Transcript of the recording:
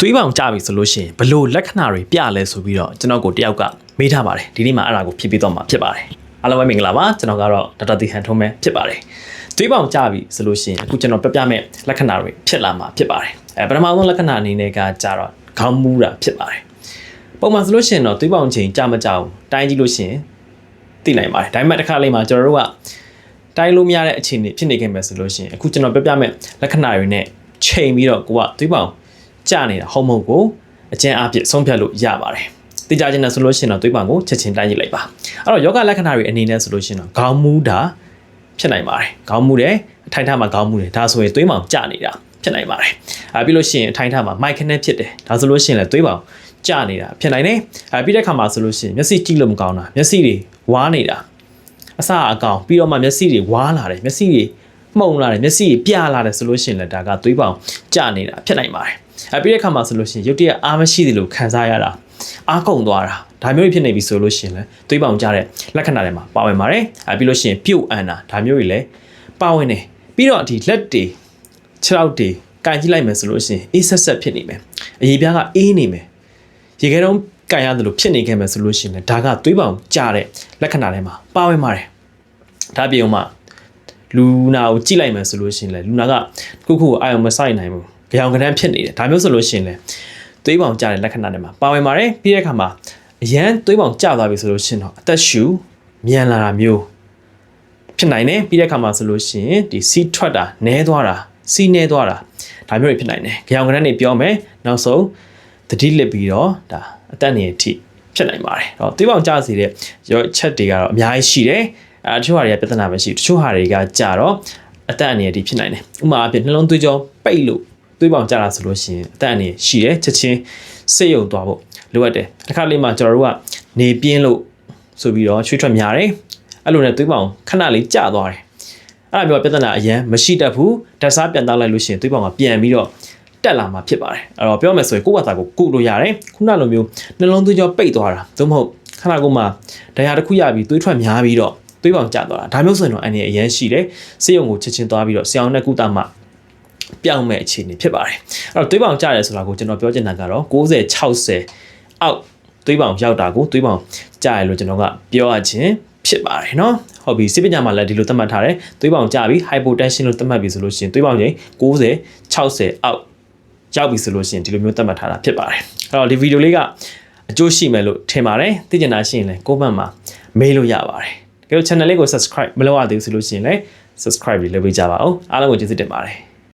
သွေးပောင်ကြပြီဆိုလို့ရှိရင်ဘလို့လက္ခဏာတွေပြလဲဆိုပြီးတော့ကျွန်တော်ကိုတယောက်ကမေးထားပါတယ်ဒီနေ့မှာအဲ့ဒါကိုဖြည့်ပြီးတော့မှာဖြစ်ပါတယ်အားလုံးပဲမင်္ဂလာပါကျွန်တော်ကတော့ဒေါက်တာတီဟန်ထုံးပဲဖြစ်ပါတယ်သွေးပောင်ကြပြီဆိုလို့ရှိရင်အခုကျွန်တော်ပြပြမဲ့လက္ခဏာတွေဖြစ်လာမှာဖြစ်ပါတယ်အဲပထမဆုံးလက္ခဏာအနေနဲ့ကကြတော့ခေါင်းမူးတာဖြစ်ပါတယ်ပုံမှန်ဆိုလို့ရှိရင်တော့သွေးပောင်ချိန်ကြမကြဘူးတိုင်းကြည့်လို့ရှိရင်သိနိုင်ပါတယ်ဒါပေမဲ့တစ်ခါလေးမှာကျွန်တော်တို့ကတိုင်းလို့မရတဲ့အခြေအနေဖြစ်နေခဲ့မယ်ဆိုလို့ရှိရင်အခုကျွန်တော်ပြပြမဲ့လက္ခဏာတွေနဲ့ချိန်ပြီးတော့ကိုကသွေးပောင် ကြနေတာဟုတ်မဟုတ်ကိုအကျဉ်းအပြည့်ဆုံးဖြတ်လို့ရပါတယ်။တိကျချင်းနဲ့ဆိုလို့ရှိရင်တော့သွေးပောင်ကိုချက်ချင်းတိုင်းကြည့်လိုက်ပါ။အဲ့တော့ယောဂလက္ခဏာတွေအနေနဲ့ဆိုလို့ရှိရင်တော့ခေါင်းမူးတာဖြစ်နိုင်ပါတယ်။ခေါင်းမူးတယ်အထိုင်ထားမှာခေါင်းမူးတယ်ဒါဆိုရင်သွေးပောင်ကြနေတာဖြစ်နိုင်ပါတယ်။အဲပြီးလို့ရှိရင်အထိုင်ထားမှာမိုက်ခနဲ့ဖြစ်တယ်ဒါဆိုလို့ရှိရင်လည်းသွေးပောင်ကြနေတာဖြစ်နိုင်တယ်။အဲပြီးတဲ့ခါမှာဆိုလို့ရှိရင်မျက်စိကြည့်လို့မကောင်းတာမျက်စိတွေဝါးနေတာအစအကောင်ပြီးတော့မှမျက်စိတွေဝါးလာတယ်မျက်စိတွေ မှုန်လာတယ်မျက်စိတွေပြလာတယ်ဆိုလို့ရှိရင်လည်းဒါကသွေးပောင်ကျနေတာဖြစ်နိုင်ပါတယ်။အဲပြီးတဲ့အခါမှာဆိုလို့ရှိရင်ရုတ်တရက်အားမရှိတယ်လို့ခံစားရတာအားကုန်သွားတာဒါမျိုးတွေဖြစ်နေပြီဆိုလို့ရှိရင်လည်းသွေးပောင်ကျတဲ့လက္ခဏာတွေမှာပါဝင်ပါတယ်။အဲပြီးလို့ရှိရင်ပြုတ်အန်တာဒါမျိုးတွေလည်းပါဝင်တယ်။ပြီးတော့ဒီလက်တွေခြေထောက်တွေကင်ကြည့်လိုက်မယ်ဆိုလို့ရှိရင်အေးဆက်ဆက်ဖြစ်နေမယ်။အရေးပြားကအေးနေမယ်။ရေခဲတုံးကန်ရတယ်လို့ဖြစ်နေခဲ့မယ်ဆိုလို့ရှိရင်လည်းဒါကသွေးပောင်ကျတဲ့လက္ခဏာတွေမှာပါဝင်ပါတယ်။ဒါပြုံမှ လူနာကိုကြည့်လိုက်မယ်ဆိုလို့ရှိရင်လည်းလူနာကတစ်ခုခုကိုအာရုံမစိုက်နိုင်ဘူးကြောင်ကတန်းဖြစ်နေတယ်ဒါမျိုးဆိုလို့ရှိရင်လည်းသွေးပောင်ကျတဲ့လက္ခဏာတွေမှာပါဝင်ပါတယ်ပြီးတဲ့အခါမှာအရန်သွေးပောင်ကျသွားပြီဆိုလို့ရှိရင်တော့အသက်ရှူမြန်လာတာမျိုးဖြစ်နိုင်တယ်ပြီးတဲ့အခါမှာဆိုလို့ရှိရင်ဒီစီးထွက်တာနဲသွားတာစီးနဲသွားတာဒါမျိုးတွေဖြစ်နိုင်တယ်ကြောင်ကတန်းတွေပြောမယ်နောက်ဆုံးတတိလစ်ပြီးတော့ဒါအသက်နေအထိဖြစ်နိုင်ပါတယ်။တော့သွေးပောင်ကျစေတဲ့ရောချက်တွေကတော့အများကြီးရှိတယ်။ အဲတချို့ဟာတွေကပြဿနာမရှိဘူးတချို့ဟာတွေကကြတော့အသက်အန္တရာယ်တွေဖြစ်နိုင်တယ်။ဥပမာအဖြစ်နှလုံးသွေးကြောပိတ်လို့သွေးပေါင်ကြတာဆိုလို့ရှိရင်အသက်အန္တရာယ်ရှိတယ်ချက်ချင်းစိတ်ယုံသွားဖို့လိုအပ်တယ်တစ်ခါလေးမှကျွန်တော်တို့ကနေပြင်းလို့ဆိုပြီးတော့ချွေးထွက်များတယ်အဲ့လိုနဲ့သွေးပေါင်ခဏလေးကျသွားတယ်အဲ့ဒါမျိုးပြဿနာအရန်မရှိတတ်ဘူးဓာတ်စားပြန်တောက်လိုက်လို့ရှိရင်သွေးပေါင်ကပြန်ပြီးတော့တက်လာမှာဖြစ်ပါတယ်အဲ့တော့ပြောမယ်ဆိုရင်ကိုယ့်ဘာသာကိုကုလို့ရတယ်ခုနလိုမျိုးနှလုံးသွေးကြောပိတ်သွားတာသို့မဟုတ်ခဏကုန်မှဒဏ်ရာတစ်ခုရပြီးသွေးထွက်များပြီးတော့ သွေးပေါင်ကျသွားတာဒါမျိုးဆိုရင်တော့အန်ရအရန်ရှိတယ်စေယုံကိုချက်ချင်းသွားပြီးတော့ဆရာအောင်နဲ့ကုသမှပြောင်းမဲ့အခြေအနေဖြစ်ပါတယ်အဲ့တော့သွေးပေါင်ကျတယ်ဆိုတာကိုကျွန်တော်ပြောချင်တာကတော့60 60အောက်သွေးပေါင်ရောက်တာကိုသွေးပေါင်ကျရလို့ကျွန်တော်ကပြောရခြင်းဖြစ်ပါတယ်เนาะဟုတ်ပြီစိပညာမှာလည်းဒီလိုသတ်မှတ်ထားတယ်သွေးပေါင်ကျပြီ hypotension လို့သတ်မှတ်ပြီဆိုလို့ရှိရင်သွေးပေါင်ချိန်60 60အောက်ရောက်ပြီဆိုလို့ရှိရင်ဒီလိုမျိုးသတ်မှတ်ထားတာဖြစ်ပါတယ်အဲ့တော့ဒီဗီဒီယိုလေးကအကျိုးရှိမယ်လို့ထင်ပါတယ်သိကျင်တာရှိရင်လည်း comment မှာမေးလို့ရပါတယ် တကယ်လို့ channel လေးကို subscribe မလုပ်ရသေးဘူးဆိုလို့ရှိရင်လည်း subscribe လေးလုပ်ပေးကြပါဦးအားလုံးကိုကျေးဇူးတင်ပါတယ်